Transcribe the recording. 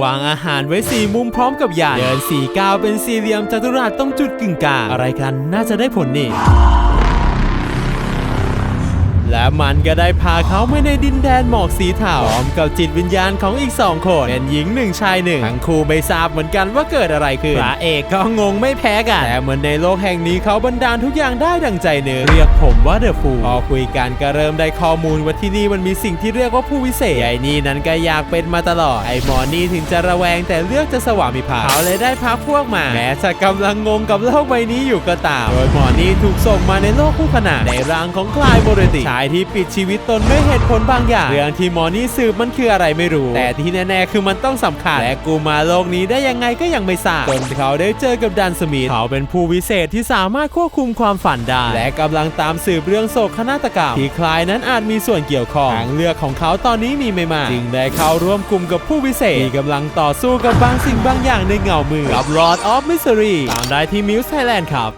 วางอาหารไว้สี่มุมพร้อมกับยานเดินสี่ก้าวเป็นสี่เหลี่ยมจัตุรัสต้องจุดกึ่งกลางอะไรกันน่าจะได้ผลนี่ และมันก็ได้พาเขาไปในดินแดนหมอกสีเทาพร้อมกับจิตวิญญาณของอีกสองคนเป็นหญิงหนึ่งชายหนึ่งทั้งคู่ไม่ทราบเหมือนกันว่าเกิดอะไรขึ้นพระเอกก็งงไม่แพ้กันแต่เหมือนในโลกแห่งนี้เขาบันดาลทุกอย่างได้ดังใจเนื้อเรียกผมว่าเดอะฟูพอคุยกันก็เริ่มได้ข้อมูลว่าที่นี่มันมีสิ่งที่เรียกว่าผู้วิเศษไอ้นี่นั้นก็อยากเป็นมาตลอดไอ้หมอนี่ถึงจะระแวงแต่เลือกจะสวามิภักดิ์เขาเลยได้พาพวกมาแม้จะกำลังงงกับโลกใบนี้อยู่ก็ตามโดยหมอนี่ถูกส่งมาในโลกคู่ขนานในร่างของคลายโมเรติชายที่ปิดชีวิตตนด้วยเหตุผลบางอย่าง เรื่องที่หมอนี่สืบมันคืออะไรไม่รู้ แต่ที่แน่ๆคือมันต้องสำคัญ และกูมาโลกนี้ได้ยังไงก็ยังไม่ทราบจนเขาได้เจอกับดันสมิธเขาเป็นผู้วิเศษที่สามารถควบคุมความฝันได้ และกำลังตามสืบเรื่องโศกนาฏกรรมที่คลายนั้นอาจมีส่วนเกี่ยวข้องทางเลือกของเขาตอนนี้มีไม่มากจึงได้เข้าร่วมกลุ่มกับผู้วิเศษที่กำลังต่อสู้กับบางสิ่งบางอย่างในเงามือกับ Lord of Mystery ตามได้ที่ Muse Thailand ครับ